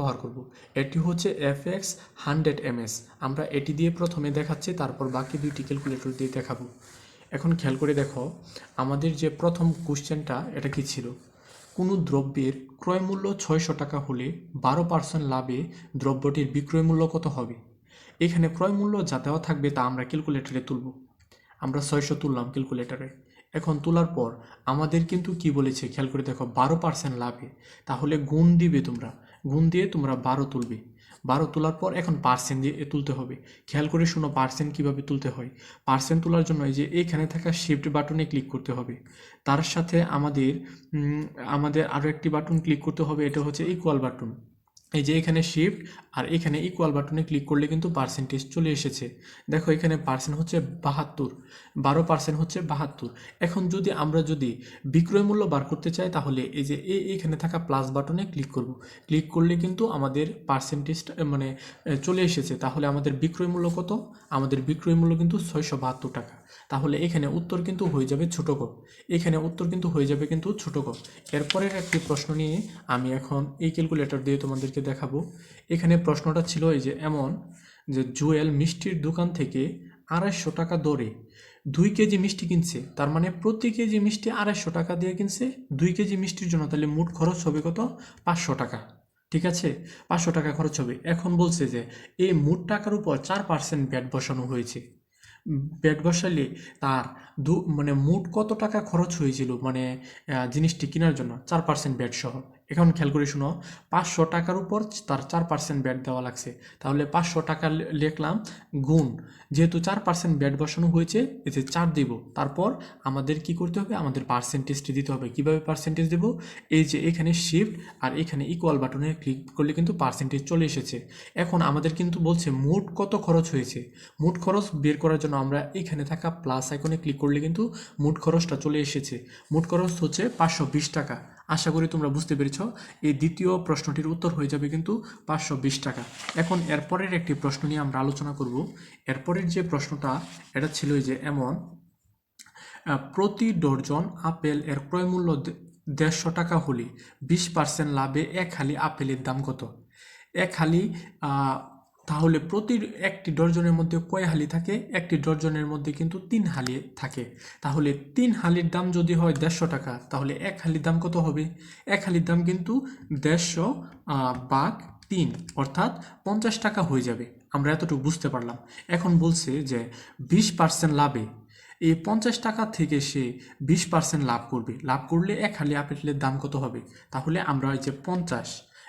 ব্যবহার করব। এটি হচ্ছে এফ এক্স হান্ড্রেড এমএস। আমরা এটি দিয়ে প্রথমে দেখাচ্ছি, তারপর বাকি দুইটি ক্যালকুলেটর দিয়ে দেখাবো। এখন খেয়াল করে দেখো, আমাদের যে প্রথম কোশ্চেনটা, এটা কি ছিল? কোনো দ্রব্যের ক্রয় মূল্য ছয়শো টাকা হলে বারো পার্সেন্ট লাভে দ্রব্যটির বিক্রয় মূল্য কত হবে? এখানে ক্রয় মূল্য যা দেওয়া থাকবে তা আমরা ক্যালকুলেটরে তুলব। আমরা ছয়শো তুললাম ক্যালকুলেটরে। এখন তোলার পর আমাদের কিন্তু কি বলেছে? খেয়াল করে দেখো, বারো পার্সেন্ট লাভে। তাহলে গুণ দিবে তোমরা। গুণ দিয়ে তোমরা বারো তুলবে। বারো তোলার পর এখন পার্সেন্ট দিয়ে তুলতে হবে। খেয়াল করে শোনো পার্সেন্ট কীভাবে তুলতে হয়। পার্সেন্ট তোলার জন্য এই যে এখানে থাকা শিফট বাটনে ক্লিক করতে হবে। তার সাথে আমাদের আমাদের আরও একটি বাটন ক্লিক করতে হবে। এটা হচ্ছে ইকুয়াল বাটন এই যে এখানে শিফট আর এখানে ইকুয়াল বাটনে ক্লিক করলে কিন্তু পার্সেন্টেজ চলে এসেছে। দেখো এখানে পার্সেন্ট হচ্ছে বাহাত্তর, বারো পার্সেন্ট হচ্ছে বাহাত্তর। এখন যদি আমরা যদি বিক্রয় মূল্য বার করতে চাই, তাহলে এই যে এ, এখানে থাকা প্লাস বাটনে ক্লিক করব। ক্লিক করলে কিন্তু আমাদের পার্সেন্টেজটা মানে চলে এসেছে। তাহলে আমাদের বিক্রয় মূল্য কত? আমাদের বিক্রয় মূল্য কিন্তু ছয়শো বাহাত্তর টাকা। তাহলে এখানে উত্তর কিন্তু হয়ে যাবে ছোট ক। এখানে উত্তর কিন্তু হয়ে যাবে কিন্তু ছোট ক। এরপরের একটি প্রশ্ন নিয়ে আমি এখন এই ক্যালকুলেটর দিয়ে তোমাদেরকে দেখাবো। এখানে প্রশ্নটা ছিল এই যে এমন যে জুয়েল মিষ্টির দোকান থেকে আড়াইশো টাকা দরে দুই কেজি মিষ্টি কিনছে। তার মানে প্রতি কেজি মিষ্টি আড়াইশো টাকা দিয়ে কিনছে। দুই কেজি মিষ্টির জন্য তাহলে মোট খরচ হবে কত? পাঁচশো টাকা। ঠিক আছে? পাঁচশো টাকা খরচ হবে। এখন বলছে যে এই মোট টাকার উপর চার পার্সেন্ট ব্যাট বসানো হয়েছে। ব্যাট বসালে তার দু মানে মোট কত টাকা খরচ হয়েছিল? মানে জিনিসটি কেনার জন্য, চার পার্সেন্ট ব্যাট সহ এখন খেয়াল করে শুনো, পাঁচশো টাকার উপর তার চার পার্সেন্ট ব্যাট দেওয়া লাগছে। তাহলে পাঁচশো টাকা লিখলাম গুণ। যেহেতু চার পার্সেন্ট ব্যাট বসানো হয়েছে, এতে চার দিব। তারপর আমাদের কি করতে হবে? আমাদের পার্সেন্টেজটি দিতে হবে। কীভাবে পার্সেন্টেজ দেব? এই যে এখানে শিফট আর এখানে ইকুয়াল বাটনে ক্লিক করলে কিন্তু পার্সেন্টেজ চলে এসেছে। এখন আমাদের কিন্তু বলছে মোট কত খরচ হয়েছে? মোট খরচ বের করার জন্য আমরা এখানে থাকা প্লাস আইকনে ক্লিক করলে কিন্তু মোট খরচটা চলে এসেছে। মোট খরচ হচ্ছে পাঁচশো বিশ টাকা। আশা করি তোমরা বুঝতে পেরেছ। এই দ্বিতীয় প্রশ্নটির উত্তর হয়ে যাবে কিন্তু পাঁচশো বিশ টাকা। এখন এরপরের একটি প্রশ্ন নিয়ে আমরা আলোচনা করব। এরপরের যে প্রশ্নটা, এটা ছিল যে এমন প্রতি ডর্জন আপেল এর ক্রয় মূল্য দে- দেড়শো টাকা হলে বিশ পার্সেন্ট লাভে এক হালি আপেলের দাম কত? এক হালি তাহলে প্রতি একটি ডর্জনের মধ্যে কয় হালি থাকে? একটি ডর্জনের মধ্যে কিন্তু তিন হালি থাকে। তাহলে তিন হালির দাম যদি হয় দেড়শো টাকা, তাহলে এক হালির দাম কত হবে? এক হালির দাম কিন্তু দেড়শো বাঘ তিন, অর্থাৎ পঞ্চাশ টাকা হয়ে যাবে। আমরা এতটুকু বুঝতে পারলাম। এখন বলছে যে বিশ পার্সেন্ট লাভে এই পঞ্চাশ টাকা থেকে সে বিশ পার্সেন্ট লাভ করবে। লাভ করলে এক হালি আপেলের দাম কত হবে? তাহলে আমরা এই যে পঞ্চাশ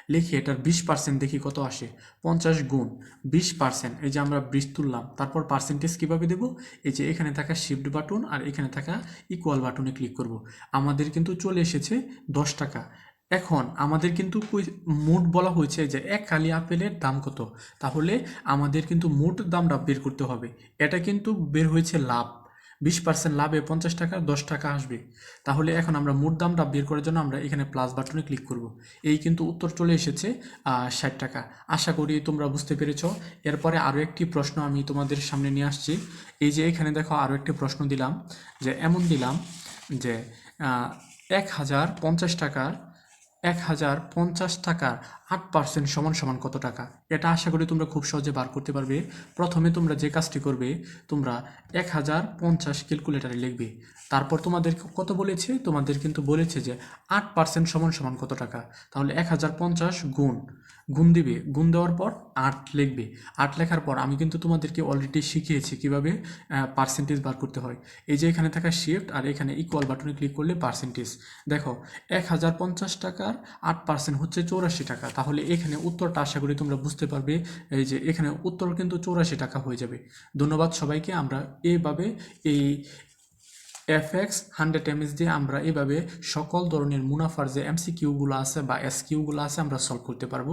লিখি এটার বিশ পার্সেন্ট দেখি কত আসে? পঞ্চাশ গুণ। বিশ পার্সেন্ট এই যে আমরা বিশ তুললাম, তারপর পার্সেন্টেজ কীভাবে দেবো? এই যে এখানে থাকা শিফট বাটন আর এখানে থাকা ইকুয়াল বাটনে ক্লিক করব। আমাদের কিন্তু চলে এসেছে দশ টাকা। এখন আমাদের কিন্তু মোট বলা হয়েছে যে এক কালি আপেলের দাম কত? তাহলে আমাদের কিন্তু মোট দামটা বের করতে হবে। এটা কিন্তু বের হয়েছে লাভ। বিশ পার্সেন্ট লাভে পঞ্চাশ টাকা, দশ টাকা আসবে। তাহলে এখন আমরা মোট দামটা বের করার জন্য আমরা এখানে প্লাস বাটনে ক্লিক করব। এই কিন্তু উত্তর চলে এসেছে ষাট টাকা। আশা করি তোমরা বুঝতে পেরেছ। এরপরে আরও একটি প্রশ্ন আমি তোমাদের সামনে নিয়ে আসছি। এই যে এখানে দেখো আরও একটি প্রশ্ন দিলাম, যে এমন দিলাম যে এক হাজার পঞ্চাশ টাকার এক হাজার পঞ্চাশ টাকার আট পার্সেন্ট সমান সমান কত টাকা? এটা আশা করি তোমরা খুব সহজে বার করতে পারবে। প্রথমে তোমরা যে কাজটি করবে, তোমরা এক হাজার পঞ্চাশ ক্যালকুলেটারে লিখবে। তারপর তোমাদের কত বলেছে? তোমাদের কিন্তু বলেছে যে আট পার্সেন্ট সমান সমান কত টাকা? তাহলে এক হাজার পঞ্চাশ গুণ গুণ দিবে। গুণ দেওয়ার পর আট লিখবে। আট লেখার পর আমি কিন্তু তোমাদেরকে অলরেডি শিখিয়েছি কীভাবে পার্সেন্টেজ বার করতে হয়। এই যে এখানে থাকা শিফট আর এখানে ইকুয়াল বাটনে ক্লিক করলে পার্সেন্টেজ দেখো, এক হাজার পঞ্চাশ টাকার আট পার্সেন্ট হচ্ছে চৌরাশি টাকা। তাহলে এখানে উত্তরটা আশা করি তোমরা বুঝতে পারবে, এই যে এখানে উত্তর কিন্তু চৌরাশি টাকা হয়ে যাবে। ধন্যবাদ সবাইকে, আমরা এভাবে এই এফ এক্স হান্ড্রেড এমএস দিয়ে আমরা এভাবে সকল ধরনের মুনাফার যে এমসি কিউগুলো আছে বা এস কিউগুলো আছে আমরা সলভ করতে পারব।